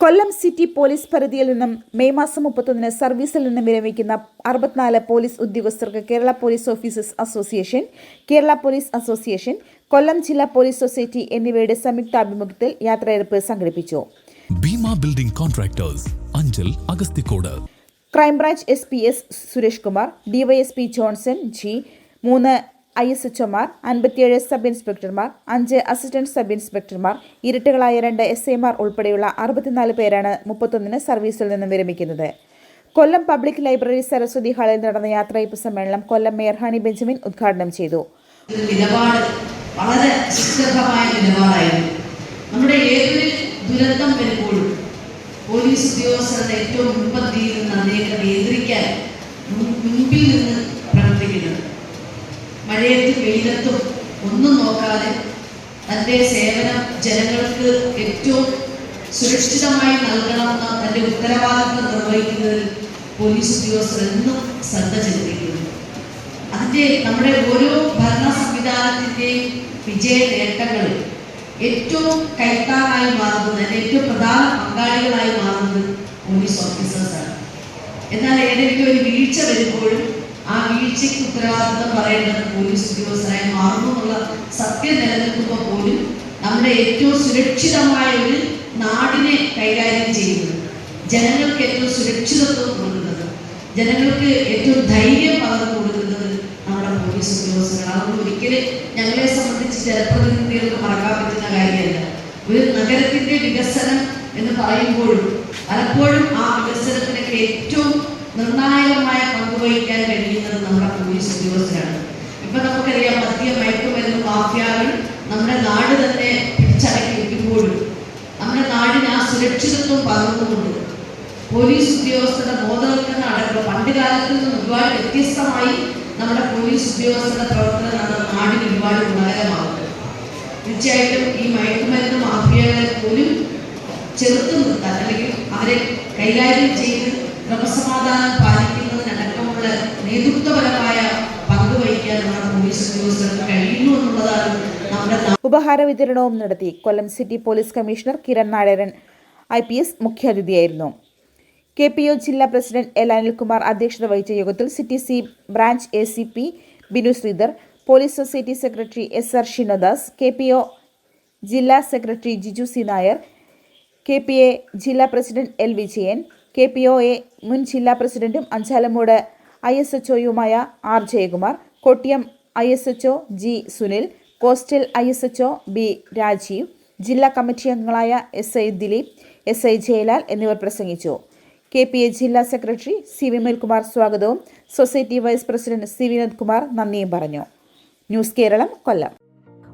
കൊല്ലം city police പരിധിയിൽ നിന്നും May മാസം മുപ്പത്തൊന്നിന് സർവീസിൽ നിന്നും വിരമിക്കുന്ന അറുപത്തിനാല് പോലീസ് ഉദ്യോഗസ്ഥർക്ക് Kerala police officers association Kerala police association Kollam ജില്ലാ പോലീസ് സൊസൈറ്റി എന്നിവയുടെ സംയുക്താഭിമുഖ്യത്തിൽ യാത്രയയപ്പ് സംഘടിപ്പിച്ചു. Bhima building contractors Anchal Agasthikode. Crime branch S P S Suresh Kumar DYSP Johnson G മൂന്ന് ഐ എസ് എച്ച്ഒമാർ അൻപത്തിയേഴ് സബ് ഇൻസ്പെക്ടർമാർ അഞ്ച് അസിസ്റ്റന്റ് സബ് ഇൻസ്പെക്ടർമാർ ഇരട്ടകളായ രണ്ട് എസ് ഐമാർ ഉൾപ്പെടെയുള്ള അറുപത്തിനാല് പേരാണ് മുപ്പത്തൊന്നിന് സർവീസിൽ നിന്നും വിരമിക്കുന്നത്. കൊല്ലം പബ്ലിക് ലൈബ്രറി സരസ്വതി ഹാളിൽ നടന്ന യാത്രയപ്പ് സമ്മേളനം കൊല്ലം മേയർ ഹണി ബെഞ്ചമിൻ ഉദ്ഘാടനം ചെയ്തു. നമ്മുടെ ഏതൊരു ദുരന്തം വരുമ്പോഴും പോലീസ് ഉദ്യോഗസ്ഥരുടെ ഏറ്റവും നോക്കാതെ തന്റെ സേവനം ജനങ്ങൾക്ക് ഏറ്റവും സുരക്ഷിതമായി നൽകണമെന്ന തന്റെ ഉത്തരവാദിത്വം നിർവഹിക്കുന്നതിൽ പോലീസ് ഉദ്യോഗസ്ഥർ എന്നും ശ്രദ്ധ ചെലുത്തിക്കുന്നു അതിന്റെ നമ്മുടെ ഓരോ ഭരണ സംവിധാനത്തിന്റെയും വിജയ നേട്ടങ്ങളിൽ ഏറ്റവും കൈത്താറായി മാറുന്നത് അതിന്റെ ഏറ്റവും പ്രധാന പങ്കാളികളായി മാറുന്നത് പോലീസ് ഓഫീസേഴ്സാണ്. എന്നാൽ ഏതെങ്കിലും ഒരു വീഴ്ച വരുമ്പോഴും ആ വീഴ്ചയ്ക്ക് ഉത്തരവാദിത്വം പറയേണ്ടത് പോലീസ് ഉദ്യോഗസ്ഥരായി മാറുന്നു എന്നുള്ള സത്യം നിലനിൽക്കുമ്പോൾ പോലും നമ്മുടെ ഏറ്റവും സുരക്ഷിതമായ ഒരു നാടിനെ കൈകാര്യം ചെയ്യുന്നത് ജനങ്ങൾക്ക് ഏറ്റവും സുരക്ഷിതത്വം കൊടുക്കുന്നത് ജനങ്ങൾക്ക് ഏറ്റവും ധൈര്യം പകർന്നു കൊടുക്കുന്നത് നമ്മുടെ പോലീസ് ഉദ്യോഗസ്ഥരാണ്. അതുകൊണ്ട് ഒരിക്കലും ഞങ്ങളെ സംബന്ധിച്ച് ജനപ്രതിനിധികൾക്ക് മറക്കാൻ പറ്റുന്ന കാര്യമല്ല. ഒരു നഗരത്തിന്റെ വികസനം എന്ന് പറയുമ്പോഴും പലപ്പോഴും ആ വികസനത്തിനൊക്കെ ഏറ്റവും നിർണായകമായ പങ്ക് വഹിക്കാൻ കഴിയുന്നത് നമ്മുടെ പോലീസ് ഉദ്യോഗസ്ഥരാണ്. ഇപ്പൊ നമുക്കറിയാം മദ്യ മയക്കുമരുന്ന് മാഫിയകൾ നമ്മുടെ നാട് തന്നെ പിടിച്ചടക്കിയിരിക്കുമ്പോഴും നമ്മുടെ നാടിന് ആ സുരക്ഷിതത്വം പകർന്നുകൊണ്ട് പോലീസ് ഉദ്യോഗസ്ഥരുടെ ബോധവൽക്കരണം അടക്കം പണ്ട് കാലത്ത് നിന്ന് ഒരുപാട് വ്യത്യസ്തമായി നമ്മുടെ പോലീസ് ഉദ്യോഗസ്ഥരുടെ പ്രവർത്തനം നമ്മുടെ നാടിന് ഒരുപാട് ഗുണകരമാകുന്നത് തീർച്ചയായിട്ടും ഈ മയക്കുമരുന്ന് മാഫിയകളെ പോലും ചെറുത്തു നിർത്താൻ അല്ലെങ്കിൽ അവരെ കൈകാര്യം ചെയ്ത് ക്രമസമാധാനം പാലിക്കുന്നതിനടക്കമുള്ള നേതൃത്വപരമായ പങ്ക് വഹിക്കാൻ നമ്മുടെ പോലീസ് ഉദ്യോഗസ്ഥർക്ക് കഴിയുന്നു എന്നുള്ളതാണ് ഉപഹാര വിതരണവും നടത്തി Kollam city police commissioner Kiran Nadaran I P S മുഖ്യാതിഥിയായിരുന്നു. K P O ജില്ലാ പ്രസിഡന്റ് എൽ അനിൽകുമാർ അധ്യക്ഷത വഹിച്ച യോഗത്തിൽ city C branch A C P Binu Sreedhar police society secretary S R Shinadas K P O ജില്ലാ secretary Giju C Nair K P A ജില്ലാ president L Vijayan K P O A മുൻ ജില്ലാ പ്രസിഡന്റും Anchalumoodu I S H ഒയുമായ R Jayakumar Kottiyam I S H O G Sunil coastal I S H O B Rajeev ജില്ലാ committee അംഗങ്ങളായ S I Dileep S I Jayalal എന്നിവർ പ്രസംഗിച്ചു. K P A ജില്ലാ secretary C Melkumar സ്വാഗതവും society vice president C Vinod Kumar നന്ദിയും പറഞ്ഞു. News Keralam Kollam.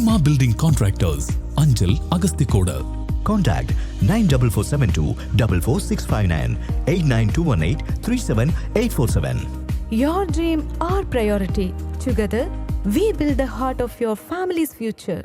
Bheema building contractors Anchal Agasthikode Contact 94472 44659 89218 37847. Your dream, our priority. Together, we build the heart of your family's future.